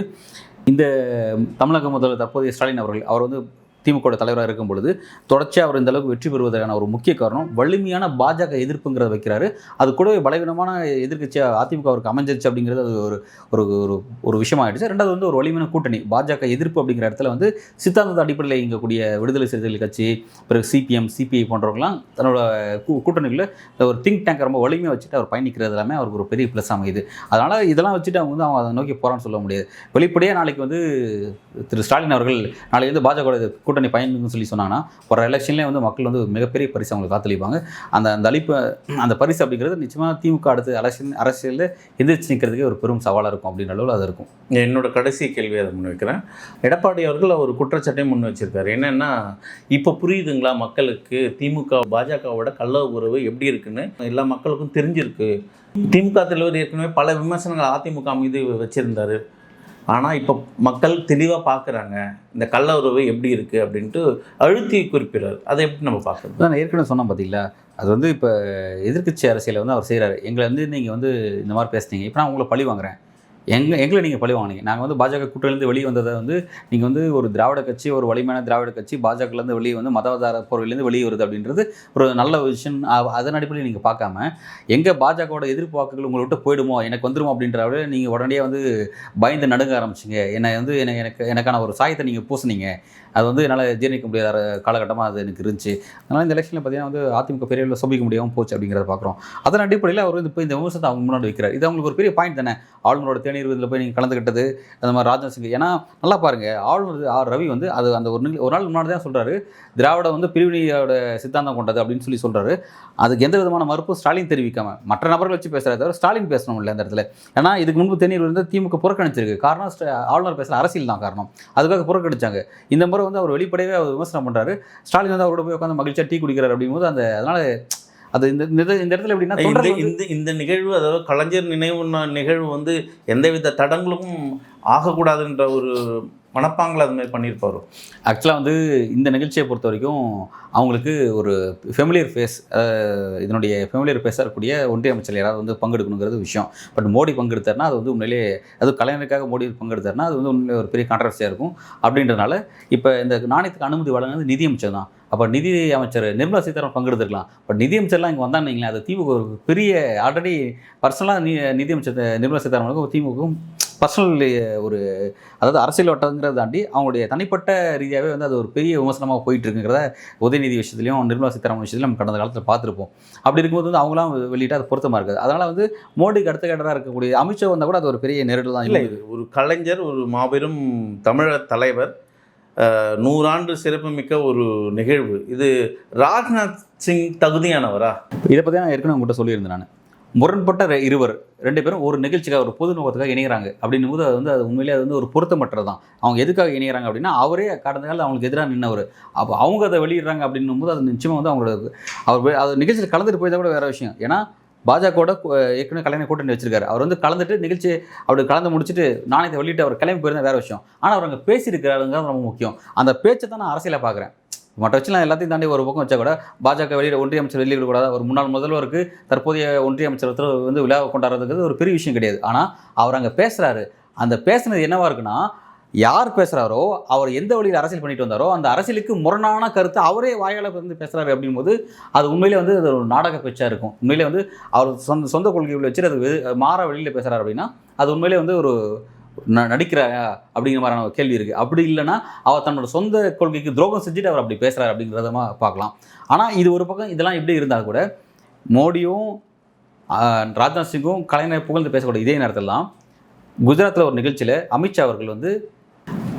இந்த தமிழக முதல்வர் தற்போதைய ஸ்டாலின் அவர்கள் அவர் வந்து திமுக தலைவராக இருக்கும் பொழுது தொடர்ச்சியாக அவர் இந்த அளவுக்கு வெற்றி பெறுவதற்கான ஒரு முக்கிய காரணம் வலிமையான பாஜக எதிர்ப்புங்கிறத வைக்கிறாரு. அது கூடவே பலவீனமான எதிர்க்கட்சியாக அதிமுக அவருக்கு அமைஞ்சிருச்சு அப்படிங்கிறது அது ஒரு ஒரு ஒரு ஒரு விஷயமாயிடுச்சு. ரெண்டாவது வந்து ஒரு வலிமையான கூட்டணி பாஜக எதிர்ப்பு அப்படிங்கிற இடத்துல வந்து சித்தாந்த அடிப்படையில் இயங்கக்கூடிய விடுதலை சிறுத்தைகள் கட்சி பிறகு சிபிஎம் சிபிஐ போன்றவங்களாம் தன்னோட கூ- ஒரு திங்க் டேங்க் ரொம்ப வலிமையாக வச்சுட்டு அவர் பயணிக்கிறது எல்லாமே அவருக்கு ஒரு பெரிய ப்ளஸ் அமையுது. அதனால் இதெல்லாம் வச்சுட்டு அவங்க வந்து அவங்க அதை நோக்கி போகிறான்னு சொல்ல முடியாது. வெளிப்படையாக நாளைக்கு வந்து திரு ஸ்டாலின் அவர்கள் நாளைக்கு வந்து பாஜக கூட்டணி பயணின்னு சொல்லி சொன்னாங்கன்னா ஒரு எலெக்ஷன்லேயே வந்து மக்கள் வந்து மிகப்பெரிய பரிசு அவங்களுக்கு காத்தளிப்பாங்க அந்த அந்த அளிப்பு அந்த பரிசு அப்படிங்கிறது நிச்சயமாக திமுக அடுத்து அரசியல் அரசியலில் எந்திரிச்சு நிற்கிறதுக்கே ஒரு பெரும் சவாலாக இருக்கும் அப்படின்ற அளவில் அது இருக்கும். என்னோட கடைசி கேள்வி அதை முன்வைக்கிறேன். எடப்பாடி அவர்கள் ஒரு குற்றச்சாட்டையும் முன் வச்சிருக்காரு. என்னென்னா இப்போ புரியுதுங்களா மக்களுக்கு? திமுக பாஜகவோட கள்ள உறவு எப்படி இருக்குன்னு? எல்லா மக்களுக்கும் தெரிஞ்சிருக்கு. திமுக தலைவர் ஏற்கனவே பல விமர்சனங்கள் அதிமுக மீது வச்சிருந்தாரு. ஆனால் இப்போ மக்கள் தெளிவாக பார்க்குறாங்க இந்த கள்ள உறவு எப்படி இருக்குது அப்படின்ட்டு அழுத்தி குறிப்பிடுறாரு. அதை எப்படி நம்ம பார்க்கறது? நான் ஏற்கனவே சொன்னேன் பார்த்தீங்களா அது வந்து இப்போ எதிர்க்கட்சி அரசியலை வந்து அவர் செய்கிறாரு எங்களை வந்து நீங்கள் வந்து இந்த மாதிரி பேசுனீங்க. இப்போ நான் உங்களை பழி வாங்குறேன். எங்கள் எங்களை நீங்கள் பழி வாங்கினீங்க. நாங்கள் வந்து பாஜக கூட்டணிலேருந்து வெளியே வந்ததை வந்து நீங்கள் வந்து ஒரு திராவிட கட்சி ஒரு வலிமையான திராவிட கட்சி பாஜகலேருந்து வெளியே வந்து மதவாதார போர்வையிலேருந்து வெளியே வருது அப்படின்றது ஒரு நல்ல விஷயம். அதன் அடிப்படையில் நீங்கள் பார்க்காம எங்கே பாஜகவோட எதிர்ப்பு வாக்குகள் உங்களை விட்டு போயிடுமோ எனக்கு வந்துடுமோ அப்படின்ற நீங்கள் உடனடியாக வந்து பயந்து நடுங்க ஆரம்பிச்சிங்க. என்னை வந்து எனக்கு எனக்கு எனக்கான ஒரு சாயத்தை நீங்கள் பூசுனீங்க. அது வந்து என்னால் ஜீரணிக்க முடியாத காலகட்டமாக அது எனக்கு இருந்துச்சு. அதனால் இந்த எலெக்ஷனில் பார்த்தீங்கன்னா வந்து அதிமுக பெரிய அளவில் சோபிக்க முடியாமல் போச்சு அப்படிங்கிறத பார்க்குறோம் அதன் அடிப்படையில் அவர் வந்து இப்போ இந்த விமர்சனத்தை அவங்க முன்னாடி வைக்கிறார். இது அவங்களுக்கு ஒரு பெரிய பாயிண்ட் தானே. ஆளுநரோட தேநீர் இதில் போய் நீங்கள் கலந்துக்கிட்டது அந்த மாதிரி ராஜ்நாத் சிங். ஏன்னா நல்லா பாருங்கள் ஆளுநர் ஆர் ரவி வந்து அது அந்த ஒரு ஒரு நாள் முன்னாடி தான் சொல்கிறாரு திராவிட வந்து பிரிவினையோட சித்தாந்தம் கொண்டது அப்படின்னு சொல்லி சொல்கிறாரு அதுக்கு எந்த விதமான மறுப்பும் ஸ்டாலின் தெரிவிக்காமல் மற்ற நபர்கள் வச்சு பேசுகிறத தவிர ஸ்டாலின் பேசணும் இல்லை அந்த இடத்துல. ஏன்னா இதுக்கு முன்பு தேநீர் வந்து திமுக புறக்கணிச்சிருக்கு. காரணம் ஸ்ட- ஆளுநர் பேசுகிற அரசியல் தான் காரணம். அதுக்காக புறக்கணிச்சாங்க. இந்த முறை வந்து அவர் வெளிப்படையாக அவர் விமர்சனம் பண்ணுறாரு ஸ்டாலின் வந்து அவரோட போய் உட்காந்து மகிழ்ச்சியாக டீ குடிக்கிறார் அப்படிங்கும்போது அந்த அதனால அது இந்த இந்த இடத்துல எப்படின்னா இந்த இந்த நிகழ்வு அதாவது கலைஞர் நினைவு நிகழ்வு வந்து எந்தவித தடங்களும் ஆகக்கூடாதுன்ற ஒரு மனப்பாங்கில் அது மாதிரி பண்ணியிருப்பாரு? ஆக்சுவலாக வந்து இந்த நிகழ்ச்சியை பொறுத்த வரைக்கும் அவங்களுக்கு ஒரு ஃபெமிலியர் ஃபேஸ் இதனுடைய ஃபெமிலியர் ஃபேஸாக இருக்கக்கூடிய ஒன்றிய அமைச்சர் யாராவது வந்து பங்கெடுக்கணுங்கிறது விஷயம். பட் மோடி பங்கெடுத்தார்னா அது வந்து உண்மையிலேயே அது கலைஞருக்காக மோடி பங்கெடுத்தார்னா அது வந்து உண்மையிலே ஒரு பெரிய கான்ட்ரவர்சியாக இருக்கும். அப்படின்றனால இப்போ இந்த நாணயத்துக்கு அனுமதி வழங்குனது நிதியமைச்சர் தான். அப்போ நிதி அமைச்சர் நிர்மலா சீதாராமன் பங்கெடுத்துருக்கலாம். பட் நிதி அமைச்சர்லாம் இங்கே வந்தாங்க அது திமுக ஒரு பெரிய ஆல்ரெடி பர்சனலாக நி நிதி அமைச்சர் நிர்மலா சீதாராமனுக்கும் திமுகவும் பர்சனல் ஒரு அதாவது அரசியல் வட்டங்கிறத தாண்டி அவங்களுடைய தனிப்பட்ட ரீதியாகவே வந்து அது ஒரு பெரிய விமர்சனமாக போயிட்டு இருக்குங்கிறத உதயநிதி விஷயத்துலையும் நிர்மலா சீதாராமன் விஷயத்துலையும் நம்ம கடந்த காலத்தில் பார்த்துருப்போம். அப்படி இருக்கும்போது வந்து அவங்களாம் வெளியிட்டு அது பொருத்தமாக இருக்குது. அதனால் வந்து மோடிக்கு அடுத்த கட்டராக இருக்கக்கூடிய அமித்ஷா வந்தால் கூட அது ஒரு பெரிய நெருடல் தான் இல்லை ஒரு கலைஞர் ஒரு மாபெரும் தமிழக தலைவர் நூறாண்டு சிறப்புமிக்க ஒரு நிகழ்வு. இது ராஜ்நாத் சிங் தகுதியானவரா? இதை பற்றி நான் ஏற்கனவே உங்கள்கிட்ட சொல்லியிருந்தேன் நான். முரண்பட்ட இருவர். ரெண்டு பேரும் ஒரு நிகழ்ச்சிக்காக ஒரு பொது நோக்கத்துக்காக இணைகிறாங்க அப்படின்னும் போது அது வந்து அது உண்மையிலேயே அது வந்து ஒரு பொருத்தமற்றது தான். அவங்க எதுக்காக இணைகிறாங்க அப்படின்னா அவரே கடந்த காலம் அவங்களுக்கு எதிராக நின்றவர் அப்போ அவங்க அதை வெளியிடுறாங்க அப்படின்னும் போது அது நிச்சயமாக வந்து அவங்களோட அவர் அது நிகழ்ச்சியில் கலந்துட்டு போய் கூட வேற விஷயம். ஏன்னா பாஜகவோட ஏற்கனவே கலைஞர் கூட்டணி வச்சிருக்காரு. அவர் வந்து கலந்துட்டு நிகழ்ச்சி அப்படி கலந்து முடிச்சுட்டு நாணயத்தை வெளியிட்டு அவர் கிளம்பி போயிருந்தா வேற விஷயம். ஆனால் அவர் அங்கே பேசியிருக்கிறாருங்கிறது ரொம்ப முக்கியம். அந்த பேச்சை தான் நான் அரசியலை பார்க்குறேன் மற்ற வச்சு எல்லாத்தையும் தாண்டி ஒரு பக்கம் வச்சா கூட பாஜக வெளியிட ஒன்றிய அமைச்சர் வெளியிடக்கூடாது ஒரு முன்னாள் முதல்வருக்கு தற்போதைய ஒன்றிய அமைச்சர் வந்து விழாவை கொண்டாடுறதுங்கிறது ஒரு பெரிய விஷயம் கிடையாது. ஆனால் அவர் அங்கே பேசுகிறாரு அந்த பேசுனது என்னவா இருக்குன்னா யார் பேசுகிறாரோ அவர் எந்த வழியில் அரசியல் பண்ணிட்டு வந்தாரோ அந்த அரசியலுக்கு முரணான கருத்தை அவரே வாயால் வந்து பேசுகிறாரு அப்படிங்கும்போது அது உண்மையிலே வந்து அது ஒரு நாடக பேச்சாக இருக்கும். உண்மையிலே வந்து அவர் சொந்த சொந்த கொள்கைகளை வச்சு அது வெ- மாற வெளியில் பேசுகிறாரு அப்படின்னா அது உண்மையிலே வந்து ஒரு நடிக்கிறாரா அப்படிங்கிற மாதிரியான ஒரு கேள்வி இருக்குது அப்படி இல்லைன்னா அவர் தன்னோட சொந்த கொள்கைக்கு துரோகம் செஞ்சுட்டு அவர் அப்படி பேசுகிறார் அப்படிங்கிறத பார்க்கலாம். ஆனால் இது ஒரு பக்கம் இதெல்லாம் எப்படி இருந்தால் கூட மோடியும் ராஜ்நாத் சிங்கும் கலைஞர் புகழ்ந்து பேசக்கூடிய இதே நேரத்தில் தான் குஜராத்தில் ஒரு நிகழ்ச்சியில் அமித்ஷா அவர்கள் வந்து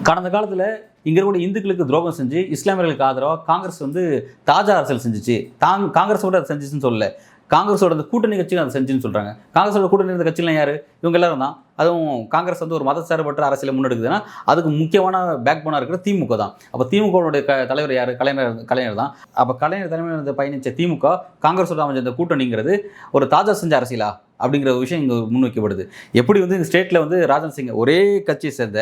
கடந்த காலத்தில் இங்கே இருக்கக்கூடிய இந்துக்களுக்கு துரோகம் செஞ்சு இஸ்லாமியர்களுக்கு ஆதரவாக காங்கிரஸ் வந்து தாஜா அரசியல் செஞ்சுச்சு. தாங் காங்கிரஸ் கூட அதை செஞ்சுச்சுன்னு சொல்லல. காங்கிரஸோட அந்த கூட்டணி கட்சிகள் அதை செஞ்சுன்னு சொல்கிறாங்க காங்கிரஸோட கூட்டணி இருந்த கட்சிகள் யார்? இவங்க எல்லாரும் தான். அதுவும் காங்கிரஸ் வந்து ஒரு மதச்சார்பற்ற அரசியலை முன்னெடுக்குதுன்னா அதுக்கு முக்கியமான பேக் போனாக இருக்கிற திமுக தான். அப்போ திமுகவுடைய க தலைவர் யார்? கலைஞர் கலைஞர் தான். அப்போ கலைஞர் தலைமையில் இருந்த பயணித்த திமுக காங்கிரஸோட அமைஞ்ச இந்த கூட்டணிங்கிறது ஒரு தாஜா செஞ்ச அரசியலா? அப்படிங்கிற ஒரு விஷயம் இங்கே முன்வைக்கப்படுது. எப்படி வந்து இந்த ஸ்டேட்டில் வந்து ராஜன் சிங் ஒரே கட்சியை சேர்ந்த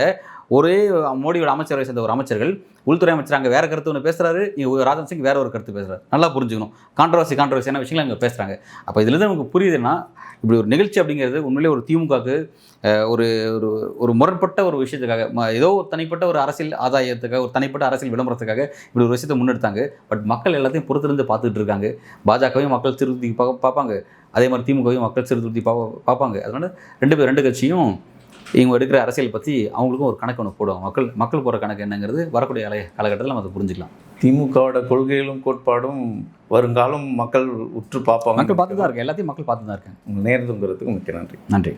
ஒரே மோடியோட அமைச்சரவை சேர்ந்த ஒரு அமைச்சர்கள் உள்துறை அமைச்சர் அங்கே வேறு கருத்து ஒன்று பேசுகிறாரு இங்க ராஜன் சிங் வேறு ஒரு கருத்து பேசுகிறார் நல்லா புரிஞ்சுக்கணும். கான்ட்ரவர்சி கான்ட்ரவர்சியான விஷயங்கள் அங்கே பேசுகிறாங்க அப்போ இதுலேருந்து நமக்கு புரியுதுன்னா இப்படி ஒரு நிகழ்ச்சி அப்படிங்கிறது உண்மையிலே ஒரு திமுகவுக்கு ஒரு ஒரு ஒரு முரண்பட்ட ஒரு விஷயத்துக்காக ஏதோ ஒரு தனிப்பட்ட ஒரு அரசியல் ஆதாயத்துக்காக ஒரு தனிப்பட்ட அரசியல் விளம்பரத்துக்காக இப்படி ஒரு விஷயத்தை முன்னெடுத்தாங்க. பட் மக்கள் எல்லாத்தையும் பொறுத்திருந்து பார்த்துட்டு இருக்காங்க. பாஜகவையும் மக்கள் திருத்தி பார்ப்பாங்க. அதே மாதிரி திமுகவையும் மக்கள் சீர்திருத்தி பார்ப்பாங்க. அதனால ரெண்டு பேர் ரெண்டு கட்சியும் இவங்க எடுக்கிற அரசியல் பற்றி அவங்களுக்கும் ஒரு கணக்கு ஒன்று போடுவாங்க. மக்கள் மக்கள் போகிற கணக்கு என்னங்கிறது வரக்கூடிய அலை காலகட்டத்தில் நம்ம அதை புரிஞ்சுக்கலாம். திமுகவோட கொள்கைகளும் கோட்பாடும் வருங்காலம் மக்கள் உற்று பார்ப்பாங்க. மக்கள் பார்த்து தான் இருக்காங்க. எல்லாத்தையும் மக்கள் பார்த்து தான் இருக்காங்க நேர்ந்துங்கிறதுக்கு மிக்க நன்றி. நன்றி.